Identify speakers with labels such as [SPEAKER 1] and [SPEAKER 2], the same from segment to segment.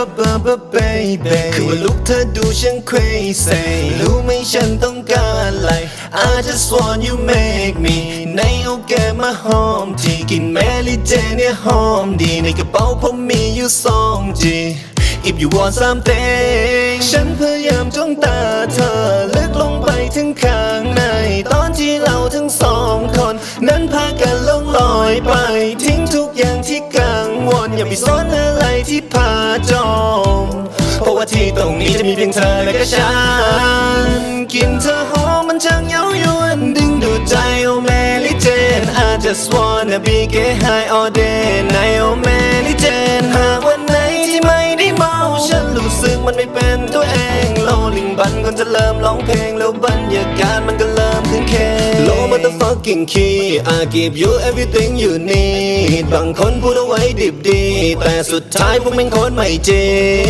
[SPEAKER 1] บ้าบ้าบ้า baby คือว่าลุกเธอดูฉัน crazy รู้ไหมฉันต้องการอะไร I just want you make me ในโอแกมาหอมทีกินแมรี่เจเนี่ยหอมดี ในกระเป๋าผมมีอยู่สองจี If you want something ฉันพยายามจ้องตาเธอลึกลงไปถึงข้างใน ตอนที่เราทั้งสองคน นั้นพากันลงลอยไป ทิ้งทุกอย่างที่กัง วลอย่าไปสนอะไรที่พาจมเพราะว่าที่ตรงนี้จะมีเพียงเธอและก็ฉันกินเธอหอมมันช่างเย้ายวนดึงดูดใจโอเมลิเจน I just wanna be get high all day ในโอเมลิเจนหากวันไหนที่ไม่ได้เมาฉันรู้สึกมันไม่เป็นตัวเองโลลิงบันก่อนจะเริ่มร้องเพลงแล้วบรรยากาศมันก็เริ่มขึ้นเคโล motherfucking key I give you everything you need บางคนพูดเอาไว้ดิบดี แต่สุดท้ายพวกแม่งคนไม่จริ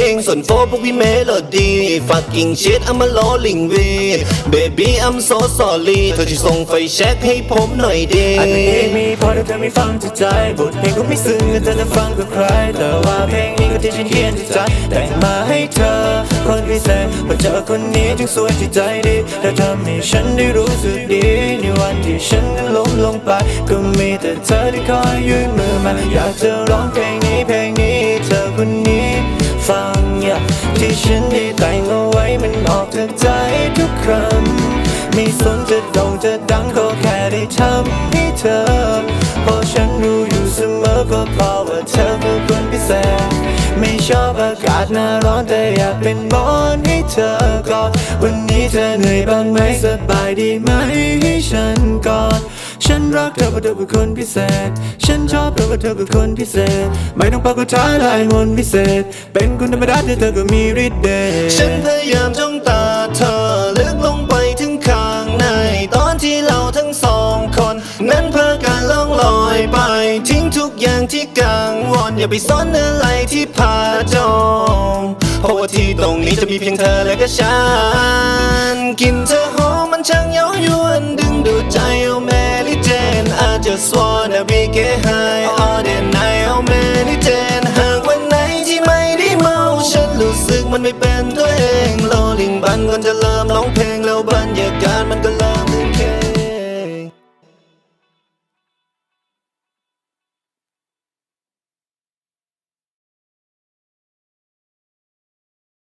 [SPEAKER 1] ง ส่วนโฟพวกพี่เมโลดี้ fucking shit I'm a rolling with baby I'm so sorry เธอที่ส่งไฟแช็กให้ผมหน่อยดี
[SPEAKER 2] อาจจะมีมีพอแต่เธอไม่ฟังจากใจบทเพลงก็ไม่ซึ้งเธอจะฟังกับใคร แต่ว่าเพลงนี้ก็ที่ฉันเขียนจากใจแต่งมาให้เธอ คนพิเศษพอเจอคนนี้จึงสวยที่ใจดีเธอทำให้ฉันได้รู้สึกดีในวันที่ฉันนั้นล้มลงไปก็มีแต่เธอที่คอยอยื่ มือมาอยากจะร้องเพลงนี้เพลงนี้เธอคนนี้ ฟังอย่าที่ฉันได้แต่งเอาไว้มันออกจากใจทุกครั้งไม่สนจะโด่งจะดังก็แค่ได้ทำให้เธอเพราะฉันรู้อยู่เสมอก็เพราะว่าเธอคือคนพิเศษ ไม่ชอบอากาศหน้าร้อนแต่อยากเป็นบอนให้เธอก่อดวันนี้เธอเหนื่อยบ้างไหมสบายดีไหมให้ฉันก่อด ฉันรักเธอเพราะเธอคือคนพิเศษ ฉันชอบเธอเพราะเธอคือคนพิเศษ ไม่ต้องปากก็ท้าทายมนต์พิเศษ เป็นคนธรรมดาแต่เธอก็มีฤทธิ์เดช
[SPEAKER 1] ฉันพยายามจ้องตาเธอลึกลงไปถึงข้างใน ตอนที่เราทั้งสองคน นั้นพากันล่องลอยไป ทิ้งทุกอย่างที่กังวลอย่าไปสนอะไรที่พาจอมเพราะว่าที่ตรงนี้จะมีเพียงเธอและก็ฉัน กินเธอหอมมันช่างเย้ายวนดึงดูดใจ just wanna be get high all the night โอเมลิเจนหากวันไหนที่ไม่ได้เมา ฉันรู้สึกมันไม่เป็นตัวเองโลลิงบันก่อนจะเริ่มร้องเพลงแล้วบันยกระดับมัน